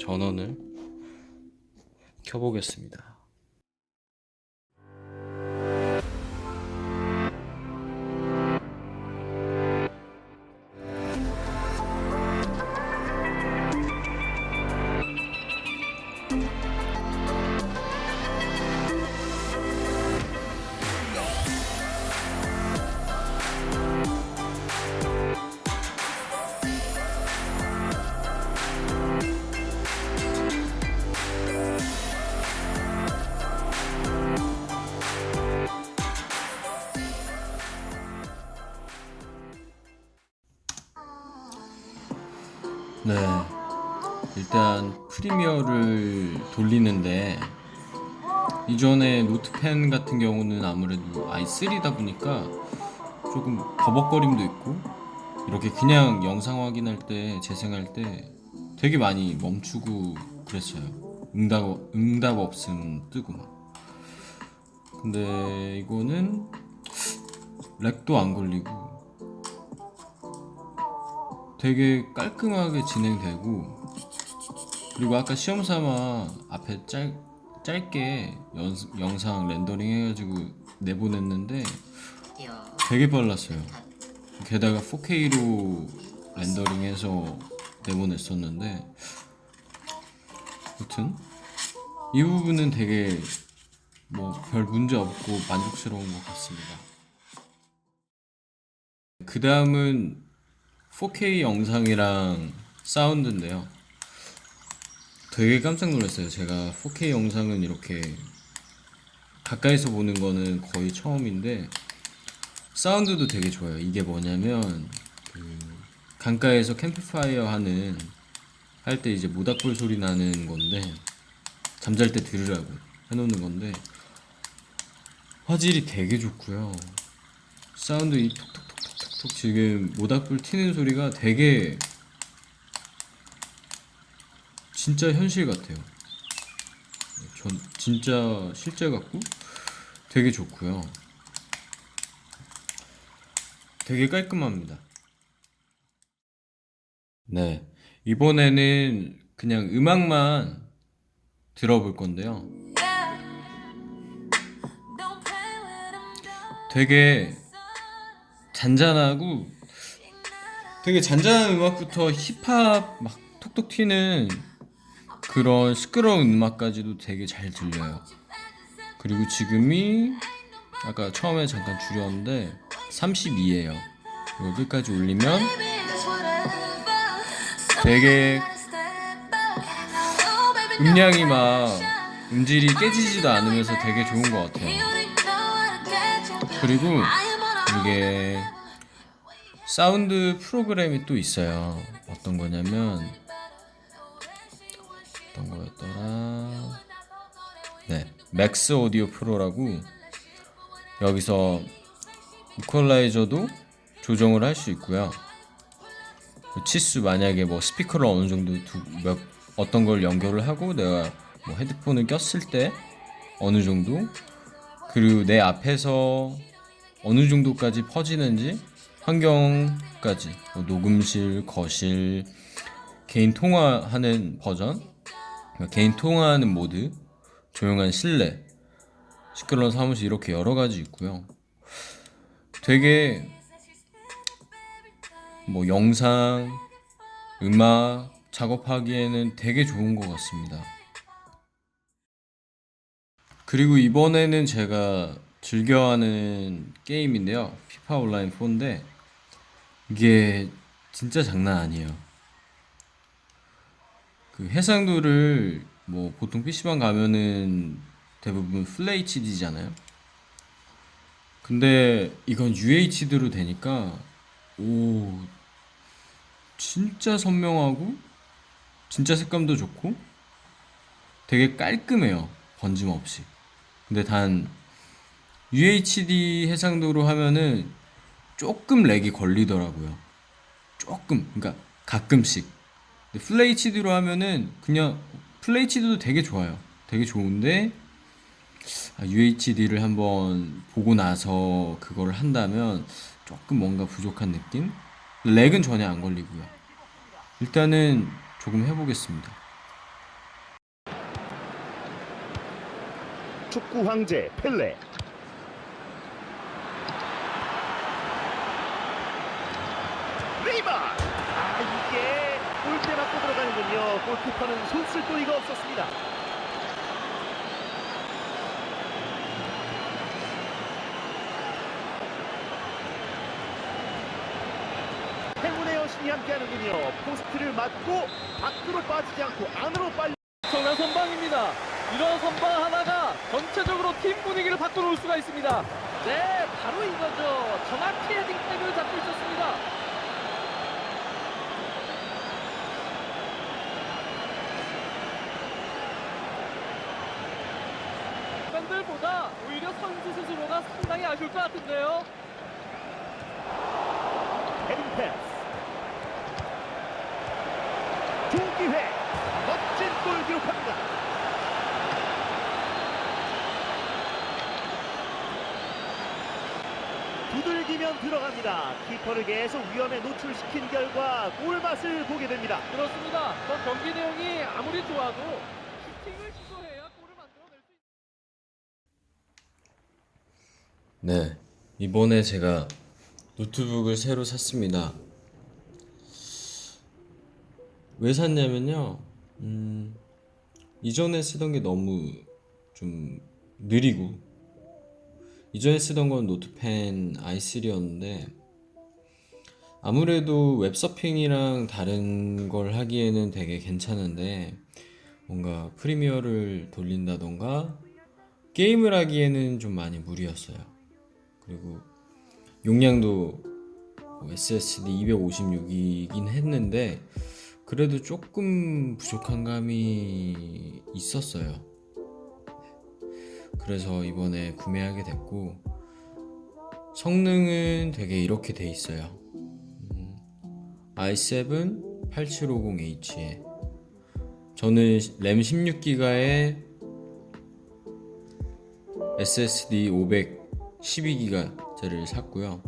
전원을 켜보겠습니다. 일단 프리미어를 돌리는데 이전에 노트펜 같은 경우는 아무래도 i3다 보니까 조금 버벅거림도 있고 이렇게 그냥 영상 확인할 때 재생할 때 되게 많이 멈추고 그랬어요. 응답 응답 없음 뜨고 막. 근데 이거는 렉도 안 걸리고 되게 깔끔하게 진행되고 그리고 아까 시험 삼아 앞에 짧, 짧게 연, 영상 렌더링 해가지고 내보냈는데 되게 빨랐어요. 게다가 4K로 렌더링해서 내보냈었는데 아무튼 이 부분은 되게 뭐 별 문제 없고 만족스러운 것 같습니다. 그 다음은 4K 영상이랑 사운드인데요. 되게 깜짝 놀랐어요. 제가 4K 영상은 이렇게 가까이서 보는 거는 거의 처음인데 사운드도 되게 좋아요. 이게 뭐냐면 그 강가에서 캠프파이어 하는 할 때 이제 모닥불 소리 나는 건데 잠잘 때 들으라고 해놓는 건데 화질이 되게 좋고요. 사운드 이 톡톡톡톡톡 지금 모닥불 튀는 소리가 되게 진짜 현실 같아요. 전 진짜 실제 같고 되게 좋고요. 되게 깔끔합니다. 네. 이번에는 그냥 음악만 들어볼 건데요. 되게 잔잔하고 되게 잔잔한 음악부터 힙합 막 톡톡 튀는 그런 시끄러운 음악까지도 되게 잘 들려요. 그리고 지금이 아까 처음에 잠깐 줄였는데 32예요. 이거 끝까지 올리면 되게 음량이 막 음질이 깨지지도 않으면서 되게 좋은 것 같아요. 그리고 이게 사운드 프로그램이 또 있어요. 어떤 거냐면 어떤 거였더라? 네, 맥스 오디오 프로라고 여기서 이퀄라이저도 조정을 할 수 있고요. 그 치수 만약에 뭐 스피커를 어느 정도 두, 몇 어떤 걸 연결을 하고 내가 뭐 헤드폰을 꼈을 때 어느 정도 그리고 내 앞에서 어느 정도까지 퍼지는지 환경까지 뭐 녹음실, 거실, 개인 통화하는 버전, 개인 통화하는 모드, 조용한 실내, 시끄러운 사무실 이렇게 여러 가지 있고요. 되게 뭐 영상, 음악 작업하기에는 되게 좋은 것 같습니다. 그리고 이번에는 제가 즐겨하는 게임인데요. 피파 온라인 4인데 이게 진짜 장난 아니에요. 그 해상도를 뭐 보통 PC방 가면은 대부분 풀 HD잖아요. 근데 이건 UHD로 되니까 오 진짜 선명하고 진짜 색감도 좋고 되게 깔끔해요. 번짐 없이. 근데 단 UHD 해상도로 하면은 조금 렉이 걸리더라고요. 조금, 그러니까 가끔씩. HD로 하면은 그냥 풀 HD도 되게 좋아요. 되게 좋은데 아, UHD를 한번 보고 나서 그거를 한다면 조금 뭔가 부족한 느낌? 렉은 전혀 안 걸리고요. 일단은 조금 해보겠습니다. 축구 황제 펠레 네이마 맞고 들어가는군요 골키퍼는 손쓸 도리가 없었습니다 행운의 여신이 함께하는군요 포스트를 맞고 밖으로 빠지지 않고 안으로 빨리 엄청난 선방입니다. 이런 선방 하나가 전체적으로 팀 분위기를 바꿔놓을 수가 있습니다. 네, 바로 이거죠. 정확히 헤딩 타임을 잡고 있었습니다. 팬들보다 오히려 선수 스스로가 상당히 아쉬울 것 같은데요. 헤딩 패스. 좋은 기회. 멋진 골 기록합니다. 두들기면 들어갑니다. 키퍼를 계속 위험에 노출시킨 결과 골맛을 보게 됩니다. 그렇습니다. 뭐 경기 내용이 아무리 좋아도 슈팅을 시도해야 골을 만들어낼 수 있습니다. 네, 이번에 제가 노트북을 새로 샀습니다. 왜 샀냐면요, 음, 이전에 쓰던 게 너무 좀 느리고, 이전에 쓰던 건 노트펜 i3였는데, 아무래도 웹서핑이랑 다른 걸 하기에는 되게 괜찮은데, 뭔가 프리미어를 돌린다던가, 게임을 하기에는 좀 많이 무리였어요. 그리고 용량도 뭐 SSD 256이긴 했는데 그래도 조금 부족한 감이 있었어요. 그래서 이번에 구매하게 됐고 성능은 되게 이렇게 돼 있어요. 음, i7 8750H에 저는 램 16기가에 SSD 512기가 짜리를 샀고요.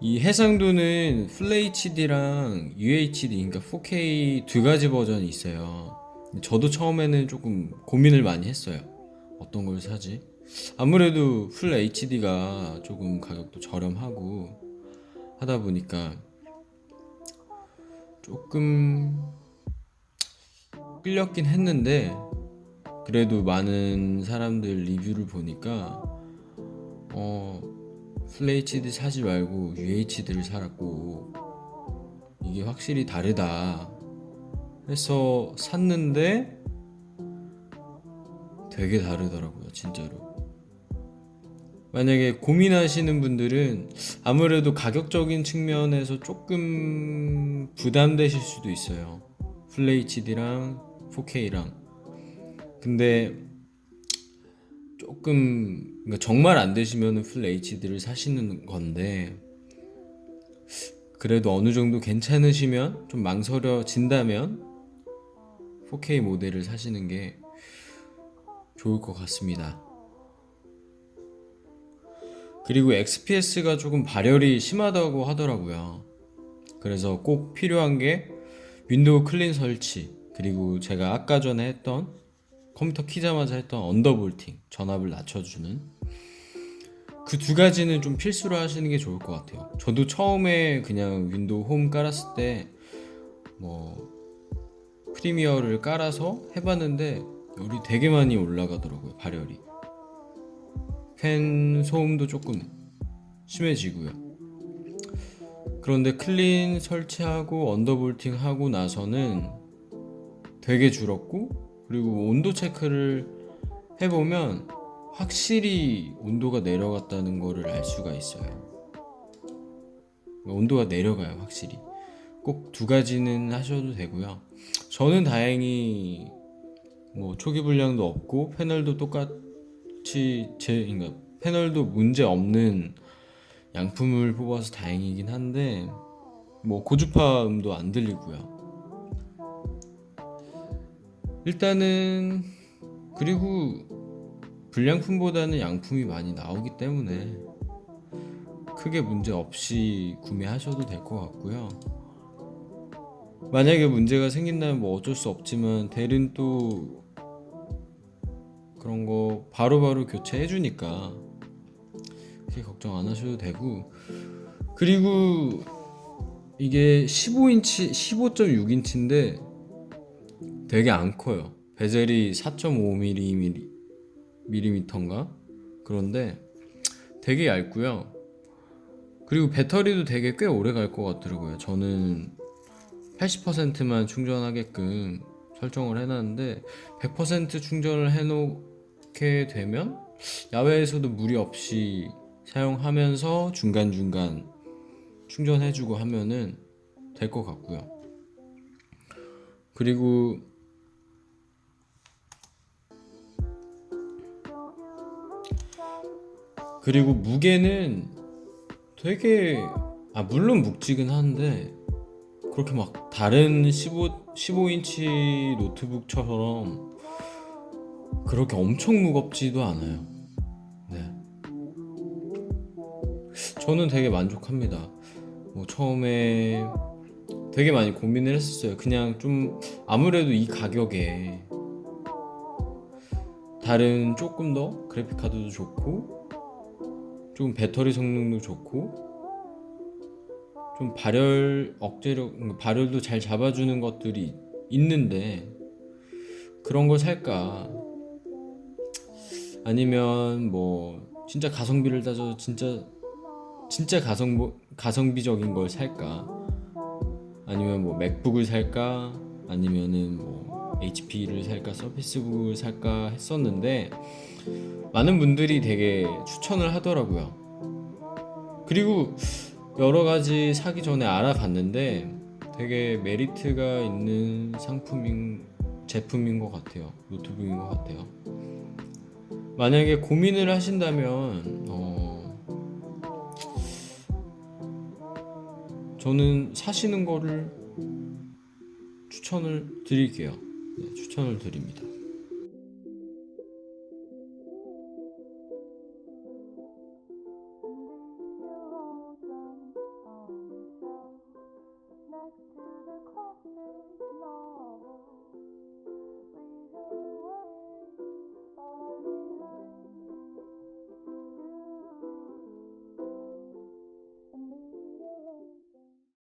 이 해상도는 Full HD랑 UHD, 그러니까 4K 두 가지 버전이 있어요. 저도 처음에는 조금 고민을 많이 했어요. 어떤 걸 사지? 아무래도 Full HD가 조금 가격도 저렴하고 하다 보니까 조금 끌렸긴 했는데 그래도 많은 사람들 리뷰를 보니까 어풀 HD 사지 말고 UHD를 사라고. 이게 확실히 다르다. 해서 샀는데 되게 다르더라고요 진짜로. 만약에 고민하시는 분들은 아무래도 가격적인 측면에서 조금 부담되실 수도 있어요. 풀 HD랑 4K랑. 근데 조금 그러니까 정말 안 되시면은 풀 HD를 사시는 건데 그래도 어느 정도 괜찮으시면 좀 망설여진다면 4K 모델을 사시는 게 좋을 것 같습니다. 그리고 XPS가 조금 발열이 심하다고 하더라고요. 그래서 꼭 필요한 게 윈도우 클린 설치 그리고 제가 아까 전에 했던 컴퓨터 키자마자 했던 언더볼팅 전압을 낮춰주는 그 두 가지는 좀 필수로 하시는 게 좋을 것 같아요. 저도 처음에 그냥 윈도우 홈 깔았을 때 뭐 프리미어를 깔아서 해봤는데 열이 되게 많이 올라가더라고요 발열이. 팬 소음도 조금 심해지고요. 그런데 클린 설치하고 언더볼팅 하고 나서는 되게 줄었고 그리고 온도 체크를 해보면 확실히 온도가 내려갔다는 거를 알 수가 있어요. 온도가 내려가요, 확실히. 꼭 두 가지는 하셔도 되고요. 저는 다행히 뭐 초기 불량도 없고 패널도 똑같이 제 그러니까 패널도 문제 없는 양품을 뽑아서 다행이긴 한데 뭐 고주파음도 안 들리고요. 일단은 그리고 불량품보다는 양품이 많이 나오기 때문에 크게 문제 없이 구매하셔도 될 것 같고요. 만약에 문제가 생긴다면 뭐 어쩔 수 없지만 델은 또 그런 거 바로 바로 교체해 주니까 그렇게 걱정 안 하셔도 되고 그리고 이게 15인치 15.6인치인데 되게 안 커요. 베젤이 4.5mm mm인가 그런데 되게 얇고요. 그리고 배터리도 되게 꽤 오래 갈 것 같더라고요. 저는 80%만 충전하게끔 설정을 해놨는데 100% 충전을 해놓게 되면 야외에서도 무리 없이 사용하면서 중간중간 충전해주고 하면은 될 것 같고요. 그리고 그리고 무게는 되게 아 물론 묵직은 한데 그렇게 막 다른 15 15인치 노트북처럼 그렇게 엄청 무겁지도 않아요. 네. 저는 되게 만족합니다. 뭐 처음에 되게 많이 고민을 했었어요. 그냥 좀 아무래도 이 가격에 다른 조금 더 그래픽 카드도 좋고 좀 배터리 성능도 좋고 좀 발열 억제력 발열도 잘 잡아주는 것들이 있는데 그런 걸 살까? 아니면 뭐 진짜 가성비를 따져서 진짜 진짜 가성 가성비적인 걸 살까? 아니면 뭐 맥북을 살까? 아니면은 뭐 HP를 살까 서피스북을 살까 했었는데 많은 분들이 되게 추천을 하더라고요. 그리고 여러 가지 사기 전에 알아봤는데 되게 메리트가 있는 상품인 제품인 것 같아요. 노트북인 것 같아요. 만약에 고민을 하신다면 어, 저는 사시는 거를 추천을 드릴게요. 네, 추천을 드립니다.